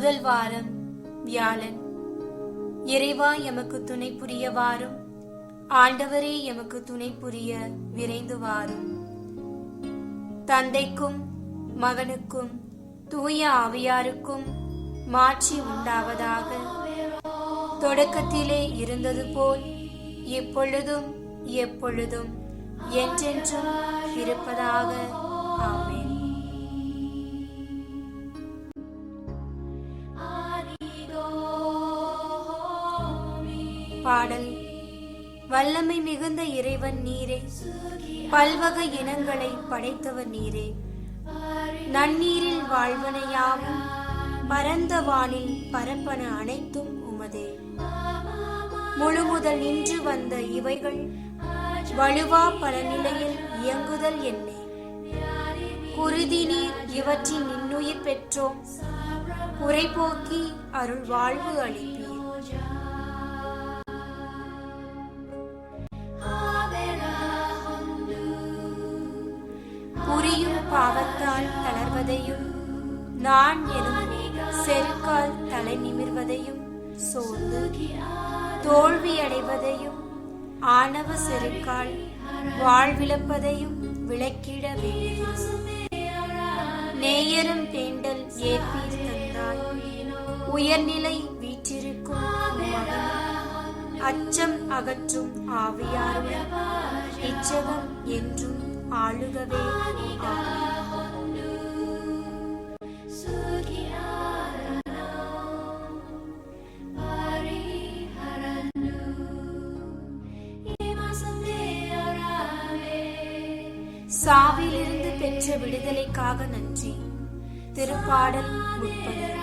முதல் வாரம் வியாழன். இறைவா எமக்கு துணை புரிய வாரும் ஆண்டவரே எமக்கு துணை புரிய விரைந்து வாரும் தந்தைக்கும் மகனுக்கும் தூய ஆவியாருக்கும் மாற்றி உண்டாவதாக. தொடக்கத்திலே இருந்தது போல் இப்பொழுதும் எப்பொழுதும் என்றென்றும் இருப்பதாக. ஆமேன். பாடல். வல்லமை மிகுந்த இறைவன் நீரே. பல்வகை இனங்களை படைத்தவர் நீரே. நன்னீரில் வாழ்வனையாவும் பரந்த வானில் பரப்பன அனைத்தும் உமதே. முழுமுதல் நின்று வந்த இவைகள் வலுவா பல நிலையில் இயங்குதல் என்னே. குருதி நீர் இவற்றின் இன்னுயிர் பெற்றோம். உரைபோக்கி அருள் வாழ்வு அளிப்பேன் நிமிர்வதையும் நான் எனும் செருக்கால் தலை நிமிர்வதையும் சோர்ந்து தோல்வியடைவதையும் ஆணவ செருக்கால் வாழ்விழப்பதையும் விளக்கிட வேண்டும். நேயரும் பேண்டல் ஏற்பீர் தந்தாய். உயர்நிலை வீற்றிருக்கும் அச்சம் அகற்றும் ஆவியாரும் இச்சகம் என்றும் ஆளுகவே சாவிலிருந்து பெற்ற விடுதலைக்காக நன்றி. திருப்பாடல் முப்பது.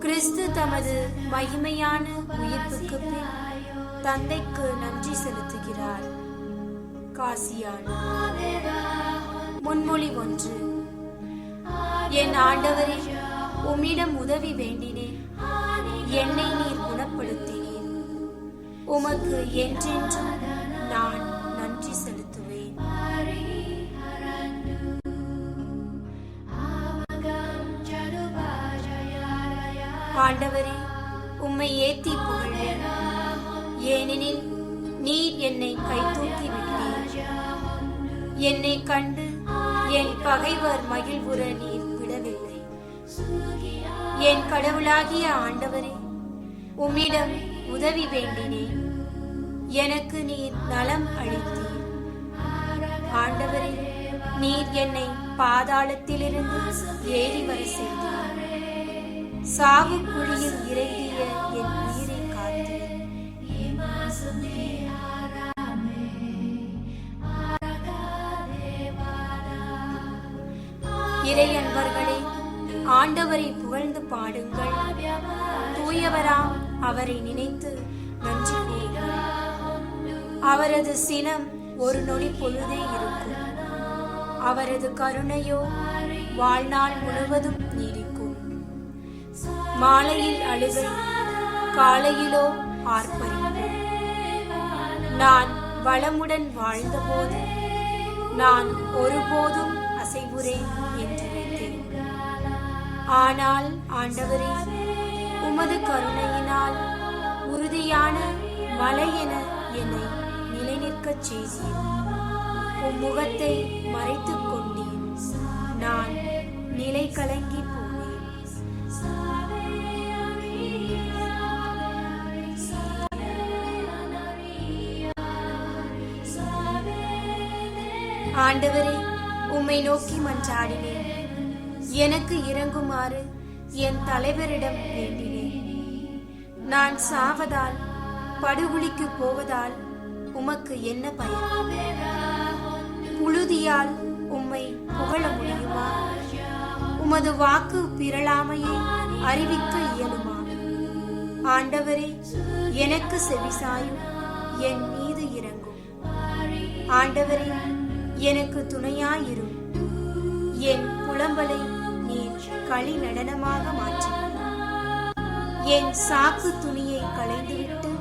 கிறிஸ்து தமது மகிமையான உயிர்ப்புக்கு பின் தந்தைக்கு நன்றி செலுத்துகிறார். காசியான். முன்மொழி ஒன்று. என் ஆண்டவரே உம்மிடம் உதவி வேண்டினேன். என்னை நீர் குணப்படுத்தினேன் உமக்கு என்றென்றும் நான் ஆண்டவரே உம்மை ஏத்தி புகழ்வேன் ஏனெனில் நீர் என்னை கைதூக்கி விட்டீர். என்னை கண்டு என் பகைவர் மகிழ்வுற நீர் விடவில்லை. என் கடவுளாகிய ஆண்டவரே உம்மிடம் உதவி வேண்டினேன். எனக்கு நீர் நலம் அளித்தீர். ஆண்டவரே நீர் என்னை பாதாளத்திலிருந்து ஏறி வர செய்தீர். சாகு குழியில் இறங்கிய என் உயிரை காத்து இறை அன்பர்களே ஆண்டவரை புகழ்ந்து பாடுங்கள். தூயவராம் அவரை நினைத்து நன்றி கூறுங்கள். அவரது சினம் ஒரு நொடி பொழுதே இருக்கும். அவரது கருணையோ வாழ்நாள் முழுவதும் நீடி மாலையில் அழுகை காலையிலோ ஆர்ப்பரி நான் வளமுடன் வாழ்ந்தபோது நான் ஒருபோதும் அசைவுறேன் என்று நினைத்தேன். ஆனால் ஆண்டவரே உமது கருணையினால் உறுதியான மலை என என்னை நிலைநிற்கச் செய்தீர். உம் முகத்தை மறைத்துக் கொண்டீர். நான் நிலை கலங்கி போ ஆண்டவரே உம்மை நோக்கி மன்றாடினேன் எனக்கு இறங்குமாறு என் தலைவரிடம் வேண்டினேன் நான் சாவதால் படுகுழிக்கு போவதால் உமக்கு என்ன பயன்? புழுதியால் உம்மை புகழ முடியுமா? உமது வாக்கு பிறழாமையை அறிவிக்க இயலுமா? ஆண்டவரே எனக்கு செவிசாயும் என் மீது இறங்கும் ஆண்டவரே எனக்கு துணையாயிரும் என் புலம்பலை நீர் களி நடனமாக மாற்றி என் சாக்கு துணியை களைந்துவிட்டு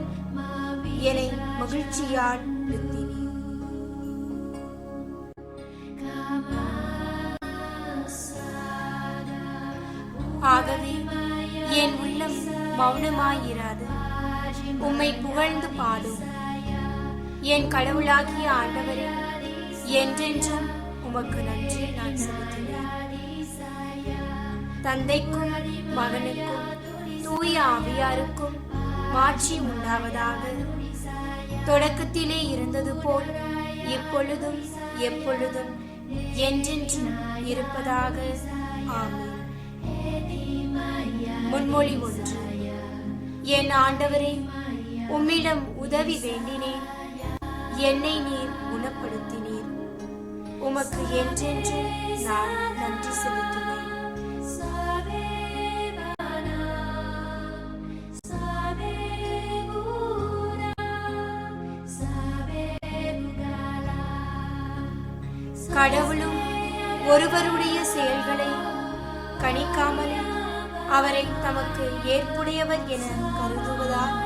என்னை மகிழ்ச்சியால் என் ஆகவே மௌனமாயிராது. உம்மை புகழ்ந்து பாடும். என் கடவுளாகிய ஆண்டவரே என்றென்றும் உமக்கு நன்றி நான் செலுத்துகிறேன். தந்தைக்கும் மகனுக்கும் தூய ஆவியாருக்கும் மாற்றி உண்டாவதாக. தொடக்கத்திலே இருந்தது போல் இப்பொழுதும் எப்பொழுதும் என்றென்றும் இருப்பதாக. ஆமென். முன்மொழி ஒன்று. என் ஆண்டவரே உம்மிடம் உதவி வேண்டினேன். என்னை நீர் குணப்படுத்தினேன் உமக்கு என்றென்றும் நான் நன்றி செலுத்துவேன் கடவுளும் ஒருவருடைய செயல்களை கணிக்காமலே அவரை தமக்கு ஏற்புடையவர் என கருதுவதால்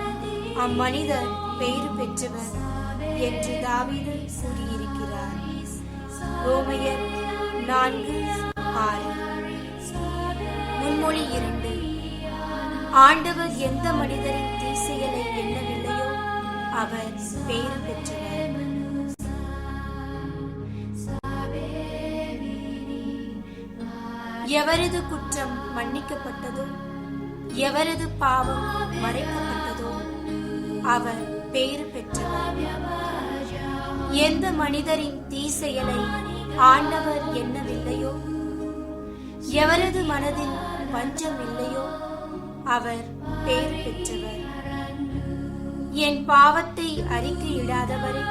அம்மனிதர் பெயர் பெற்றவர் என்று தாவீது கூறியிருக்கிறார். ரோமையர் நான்கு ஆறு. முன்மொழி இரண்டு. ஆண்டவர் எந்த மனிதரின் தீசெயலை எண்ணவில்லையோ அவர் பெயர் பெற்றவர். எவரது குற்றம் மன்னிக்கப்பட்டதோ எவரது பாவம் மறைக்கப்பட்டதோ அவர் பெயர் பெற்றவர். எந்த மனிதரின் தீசெயலை ஆண்டவர் எண்ணவில்லையோ? எவரது மனதில் பஞ்சம் இல்லையோ அவர் பெயர் பெற்றவர். என் பாவத்தை அறிக்கையிடாதவரே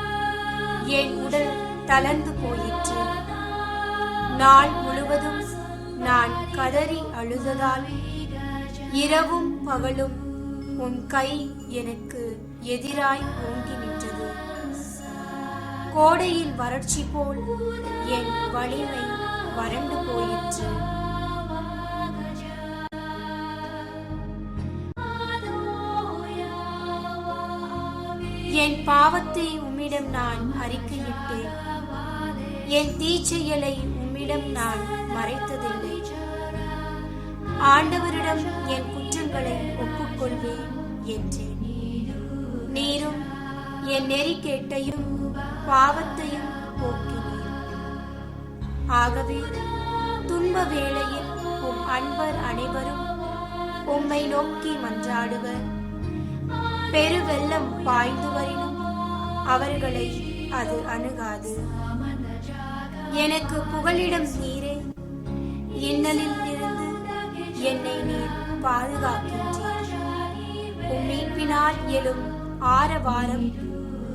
என் உடல் தளர்ந்து போயிற்று. நாள் முழுவதும் நான் கதறி அழுததால் இரவும் பகலும் உன் கை எனக்கு எதிராய் ஓங்கினேன் கோடையில் வறட்சி போல் என் வலிமை வறண்டு போயிற்று. என் பாவத்தை உம்மிடம் நான் அறிக்கையிட்டேன். என் தீச்செயலை உம்மிடம் நான் மறைத்ததில்லை. ஆண்டவரிடம் என் குற்றங்களை ஒப்புக்கொள்வேன் என்றேன். நீரும் என் நெறிக்கேட்டையும் பாவத்தையும் போக்கினீர். ஆகவே துன்ப வேளையில் உம் அன்பர் அனைவரும் உம்மை நோக்கி மன்றாடுவர். பெருவெள்ளம் பாய்ந்து வரினும் அவர்களை அது அணுகாது. எனக்கு புகலிடம் நீரே இன்னலில் இருந்து என்னை நீர் பாதுகாக்கின்றீர். உம் மீட்பினால் எழும் ஆரவாரம்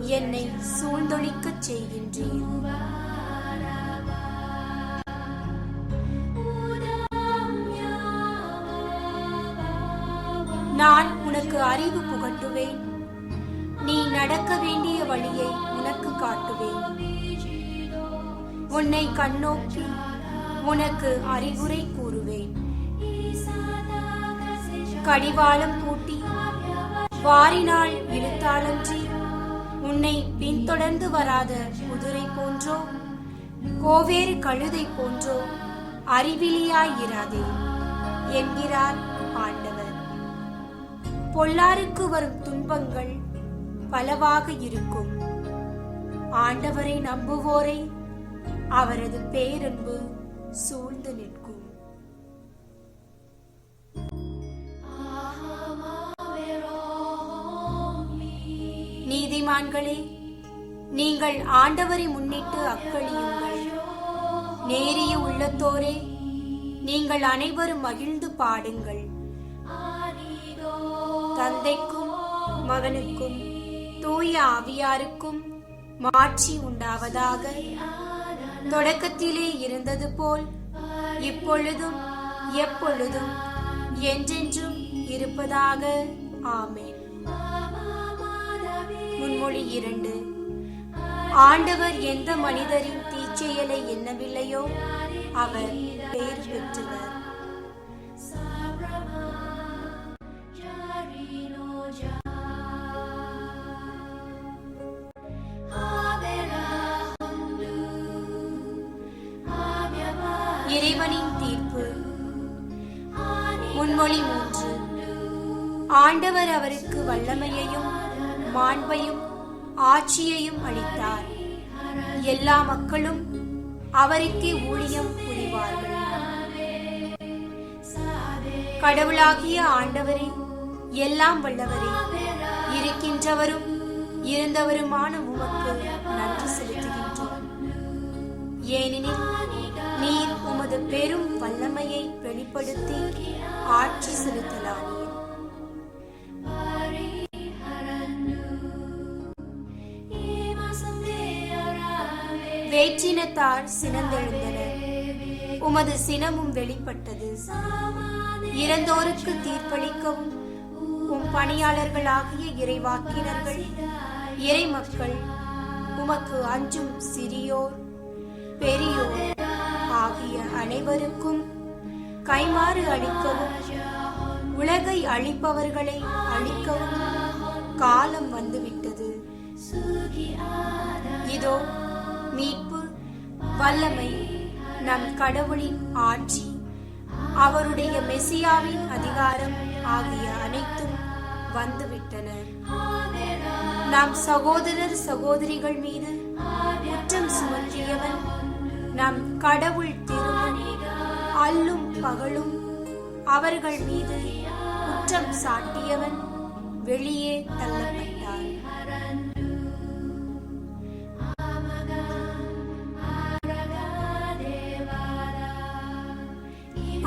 என்னை சூழ்ந்தொழிக்கச் செய்கின்றீர். நான் உனக்கு அறிவு புகட்டுவேன். நீ நடக்க வேண்டிய வழியை உனக்கு காட்டுவேன். உன்னை கண்ணோக்கி உனக்கு அறிவுரை கூறுவேன். கடிவாளம் பூட்டி வாரினால் இழுத்தாளன்றி உன்னை பின்தொடர்ந்து வராத குதிரை போன்றோ கோவேறு கழுதை போன்றோ அறிவிலியாயிராதே என்கிறார் ஆண்டவர் பொல்லாருக்கு வரும் துன்பங்கள் பலவாக இருக்கும். ஆண்டவரை நம்புவோரை அவரது பேரன்பு சூழ்ந்து நிற்கும். நீதிமான்களே நீங்கள் ஆண்டவரை முன்னிட்டு அக்களியுங்கள். நேரிய உள்ளத்தோரே நீங்கள் அனைவரும் மகிழ்ந்து பாடுங்கள். தந்தைக்கும் மகனுக்கும் தூய ஆவியாருக்கும் மாட்சி உண்டாவதாக. தொடக்கத்திலே இருந்தது போல் இப்பொழுதும் எப்பொழுதும் என்றென்றும் இருப்பதாக. ஆமேன். முன்மொழி இரண்டு. ஆண்டவர் எந்த மனிதரின் தீச்செயலை எண்ணவில்லையோ அவர் பெயர் பெற்றவர். இறைவனின் தீர்ப்பு. முன்மொழி மூன்று. ஆண்டவர் அவருக்கு வல்லமையையும் மாண்பையும் ஆட்சியையும் அளித்தார். எல்லா மக்களும் அவருக்கே ஊழியம் புரிவார்கள். கடவுளாகிய ஆண்டவரே எல்லாம் வல்லவரே இருக்கின்றவரும் இருந்தவருமான உமக்கு நன்றி செலுத்துகின்றோம். ஏனெனில் நீர் உமது பெரும் வல்லமையை வெளிப்படுத்தி ஆட்சி செலுத்தலாம் வேற்றினத்தார் சினந்தெழுந்தனர். உமது சினமும் வெளிப்பட்டது. இறந்தோருக்கு தீர்ப்பளிக்கவும் உம் பணியாளர்களாகிய இறைவாக்கினர்கள் இறைமக்கள் உமக்கு அஞ்சும் சிறியோர் பெரியோர் ஆகிய அனைவருக்கும் கைமாறு அளிக்கவும் உலகை அழிப்பவர்களை அழிக்கவும் காலம் வந்துவிட்டது. இதோ மீட்பு வல்லமை நம் கடவுளின் ஆட்சி. அவருடைய மெசியாவின் அதிகாரம் ஆகிய அனைத்தும் வந்துவிட்டன. நம் சகோதரர் சகோதரிகள் மீது குற்றம் சுமற்றியவன் நம் கடவுள் திருமணி அல்லும் பகலும் அவர்கள் மீது குற்றம் சாட்டியவன் வெளியே தள்ளப்பட்டான்.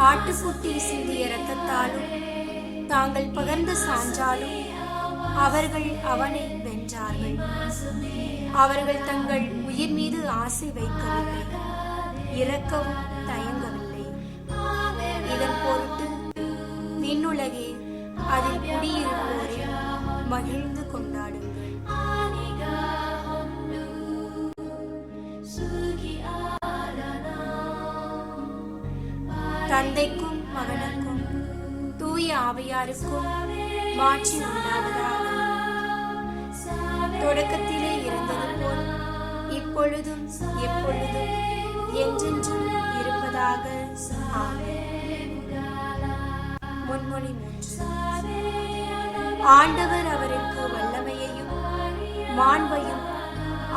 ஆட்டுக்குட்டி சிந்திய இரத்தத்தாலும் தாங்கள் பகர்ந்த சான்றாலும் அவர்கள் அவனை வென்றார்கள். அவர்கள் தங்கள் உயிர் மீது ஆசை வைக்கவில்லை. இறக்கவும் தயங்கவில்லை. இதன் பொருட்டு விண்ணுலகே அதில் குடியிருப்போரை மகிழ்ந்து கொண்டார். தந்தைக்கும் மகனுக்கும் தூய ஆவியாருக்கும் மாற்றி உண்டாவதாக. தொடக்கத்திலே இருந்தது போல் இப்பொழுதும் எப்பொழுதும் என்றென்றும் இருப்பதாக. முன்மொழி மூன்று. ஆண்டவர் அவருக்கு வல்லமையையும் மாண்பையும்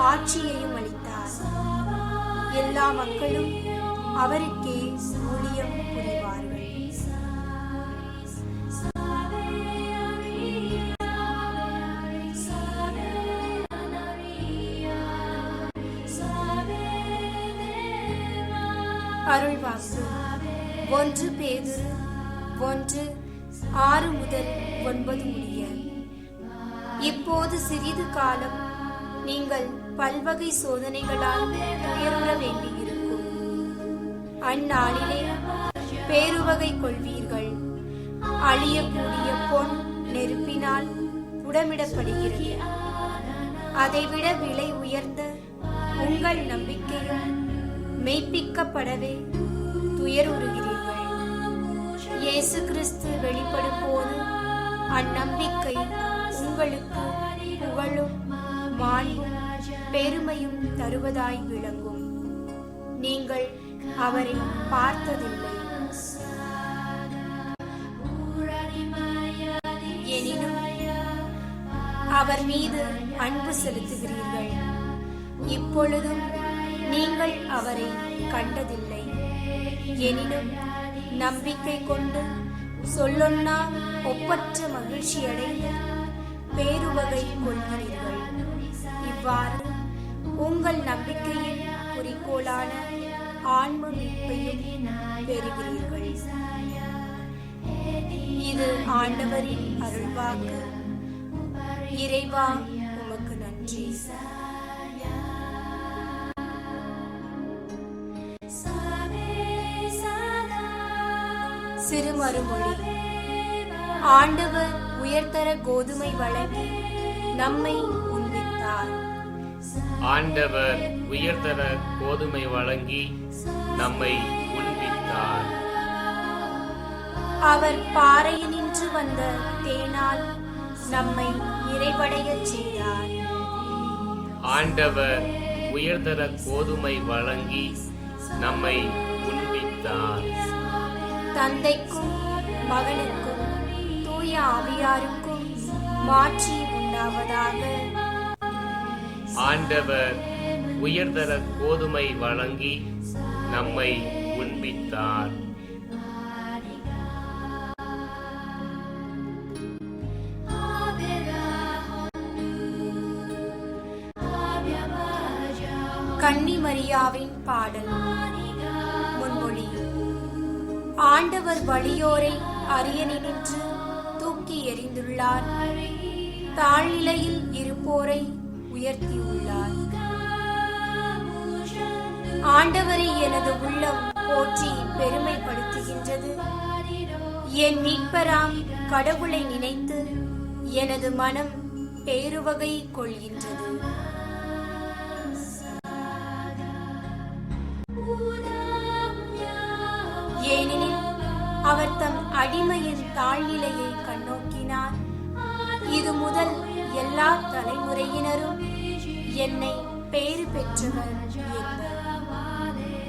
ஆட்சியையும் அளித்தார். எல்லா மக்களும் அவருக்கே ஊழியம் புரிவார்கள். அருள்வாக்கு ஒன்று பேதுரு ஒன்று ஆறு முதல் ஒன்பது முடிய. இப்போது சிறிது காலம் நீங்கள் பல்வகை சோதனைகளால் துயருற வேண்டியிருக்கும் அந்நாளிலே பேருவகை கொள்வீர்கள். அழியக்கூடிய பொன் நெருப்பினால் புடமிடப்படுகிறது அதைவிட விலை உயர்ந்த உங்கள் நம்பிக்கையும் மெய்ப்பிக்கப்படவே துயருறுகிறீர்கள். இயேசு கிறிஸ்து வெளிப்படும் போது அந்நம்பிக்கை உங்களுக்கு புகழும் மாண்பும் பெருமையும் தருவதாய் விளங்கும். நீங்கள் அவரை பார்த்ததில்லை. எனினும் அவர் மீது அன்பு செலுத்துகிறீர்கள். இப்பொழுதும் நீங்கள் அவரை கண்டதில்லை. எனினும் நம்பிக்கை கொண்டு சொல்லொன்னா ஒப்பற்ற மகிழ்ச்சி அடைந்து பேருவகை கொள்கிறீர்கள். இவ்வாறு உங்கள் நம்பிக்கையின் குறிக்கோளான ஆன்ம மீட்பையும் பெறுகிறீர்கள். இது ஆண்டவரின் அருள்வாக்கு. இறைவா உமக்கு நன்றி. சிறு மறுமொழி ஆண்டவர் உயர்தர கோதுமை வழங்கி நம்மை உண்பித்தார் ஆண்டவர் உயர்தர கோதுமை வழங்கி நம்மை உண்பித்தார் அவர் பாறையினின்று வந்த தேனால் நம்மை நிறைவடையச் செய்தார். ஆண்டவர் உயர்தர கோதுமை வழங்கி நம்மை உண்பித்தார் தந்தைக்கும் மகனுக்கும் தூய தூய ஆவியாருக்கும் மாற்றி உண்டாவதாக. ஆண்டவர் உயர்தர கோதுமை வழங்கி நம்மை உண்பித்தார் கன்னி மரியாவின் பாடல். முன்மொழி. ஆண்டவர் வலியோரை அரியணினின்று தூக்கி எறிந்துள்ளார். தாழ்நிலையில் இருப்போரை உயர்த்தியுள்ளார். ஆண்டவரை எனது உள்ளம் போற்றி பெருமைப்படுத்துகின்றது. என் மீட்பராம் கடவுளை நினைத்து எனது மனம் பேருவகை கொள்கின்றது. ஏனெனில் அவர் தம் அடிமையின் தாழ்நிலையை கண்ணோக்கினார். இது முதல் எல்லா தலைமுறையினரும் என்னை பேறு பெற்றவர் என்பர்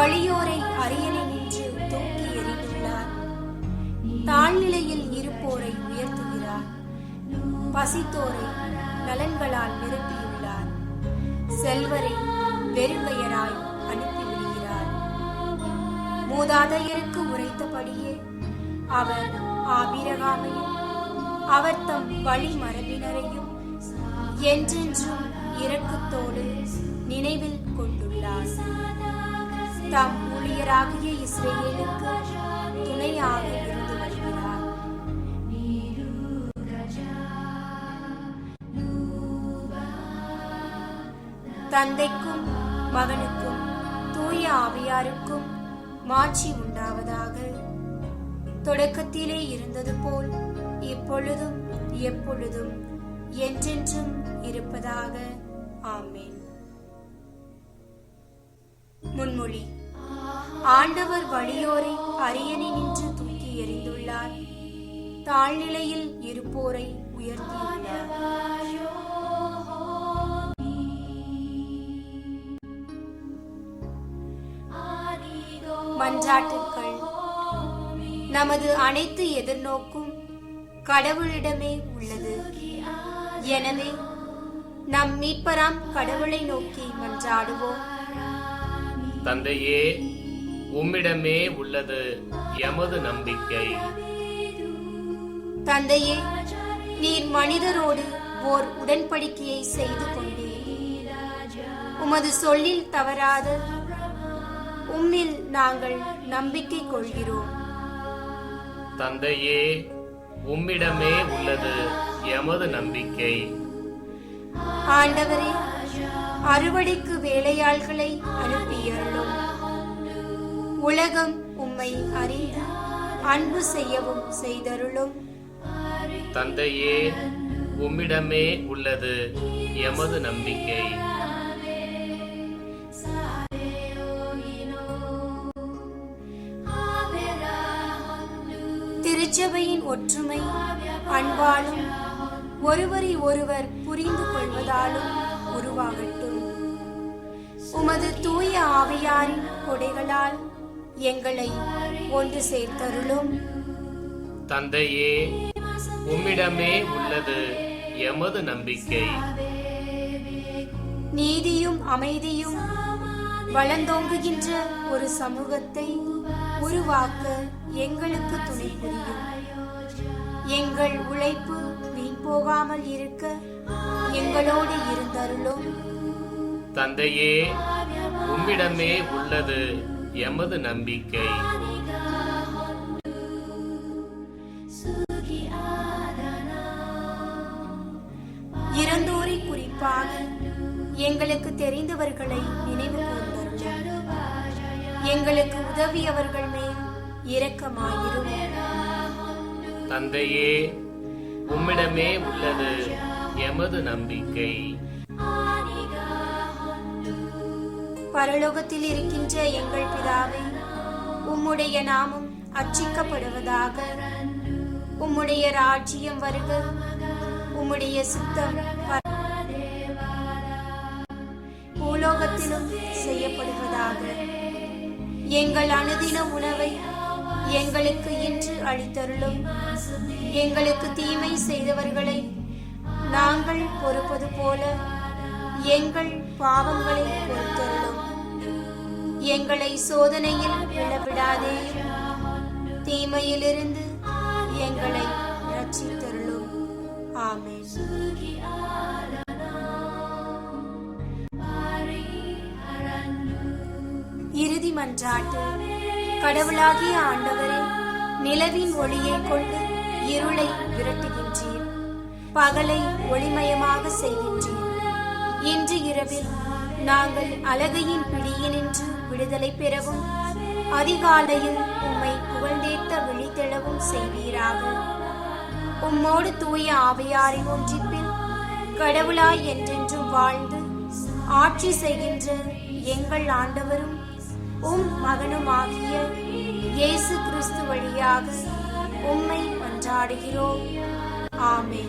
வலியோரை அரியணை நின்று தூக்கி எறிந்துள்ளார் தாழ்நிலையில் இருப்போரை உயர்த்துகிறார். பசித்தோரை நலன்களால் நிரப்பியுள்ளார். செல்வரை வெறுங்கையராய் அனுப்பிவிடுகிறார். மூதாதையருக்கு உரைத்தபடியே அவர் ஆபிரகாமையும் அவர் தம் வழி மரபினரையும் என்றென்றும் இரக்கத்தோடு நினைவில் கொண்டுள்ளார். தம் ஊழியராகிய இஸ்ரேலுக்கு துணையாக இருந்து வருகிறார். தந்தைக்கும் மகனுக்கும் தூய ஆவியாருக்கும் மாட்சி உண்டாவதாக. தொடக்கத்திலே இருந்தது போல் இப்பொழுதும் எப்பொழுதும் என்றென்றும் இருப்பதாக. ஆமேன். முன்மொழி. ஆண்டவர் வலியோரை அரியணை நின்று தூக்கி எறிந்துள்ளார். தாழ்நிலையில் இருப்போரை உயர்த்தியுள்ளார். மன்றாட்டுக்கள். நமது அனைத்து எதிர்நோக்கும் கடவுளிடமே உள்ளது. எனவே நம் மீட்பராம் கடவுளை நோக்கி மன்றாடுவோம். தந்தையே உம்மிடமே உள்ளது எமது நம்பிக்கை. தந்தையே நீர் மனிதரோடு ஓர் உடன்படிக்கையை செய்து கொண்டீர். உமது சொல்லில் தவறாத உம்மில் நாங்கள் நம்பிக்கை கொள்கிறோம். தந்தையே உம்மிடமே உள்ளது எமது நம்பிக்கை. ஆண்டவரே அறுவடைக்கு வேலையாள்களை அனுப்பியருளும் உலகம் உம்மை அறிந்து அன்பு செய்யவும் செய்தருளும். தந்தையே உம்மிடமே உள்ளது எமது நம்பிக்கை. திருச்சபையின் ஒற்றுமை அன்பாலும் ஒருவரை ஒருவர் புரிந்து கொள்வதாலும் உருவாகட்டும். உமது தூய ஆவியாரின் கொடைகளால் எங்களை ஒன்று சேர்த்தருளும். தந்தையே உம்மிடமே உள்ளது எமது நம்பிக்கை. நீதியும் அமைதியும் வளர்ந்தோங்குகின்ற ஒரு சமூகத்தை உருவாக்க எங்களுக்கு துணை புரியும். எங்கள் உழைப்பு வீண் போகாமல் இருக்க எங்களோடு இருந்தருளும். தந்தையே உம்மிடமே உள்ளது எமது நம்பிக்கை. இறந்தோரை குறிப்பாக எங்களுக்கு தெரிந்தவர்களை நினைவு கூர்ந்தருளும். எங்களுக்கு உதவியவர்கள் மேல் இரக்கமாயிரும். தந்தையே உம்மிடமே உள்ளது எமது நம்பிக்கை. பரலோகத்தில் இருக்கின்ற எங்கள் பிதாவே உம்முடைய நாமம் அர்ச்சிக்கப்படுவதாக. உம்முடைய ராஜ்யம் வருக. உம்முடைய சித்தம் பூலோகத்திலும் செய்யப்படுவதாக. எங்கள் அனுதின உணவை எங்களுக்கு இன்று அளித்தருளும். எங்களுக்கு தீமை செய்தவர்களை நாங்கள் பொறுப்பது போல எங்கள் பாவங்களை பொறுத்தருளும். எங்களை சோதனையில் விழவிடாதே. தீமையிலிருந்து எங்களை ரட்சித்தருளும். ஆமென். இறுதி மன்றாட்டு. கடவுளாகிய ஆண்டவரே நிலவின் ஒளியை கொண்டு இருளை விரட்டுகின்றீர். பகலை ஒளிமயமாக செய்கின்றீர். இன்று இரவில் நாங்கள் அழகையின் பிடியினின்று விடுதலை பெறவும் அதிகாலையில் உம்மை புகழ்ந்தேத்த விழித்தெழவும் செய்வீராக. உம்மோடு தூய ஆவையாரை ஒன்றிப்பில் கடவுளாய் என்றென்றும் வாழ்ந்து ஆட்சி செய்கின்ற எங்கள் ஆண்டவரும் உம் மகனுமாகிய இயேசு கிறிஸ்து வழியாக உம்மை மன்றாடுகிறோம். ஆமே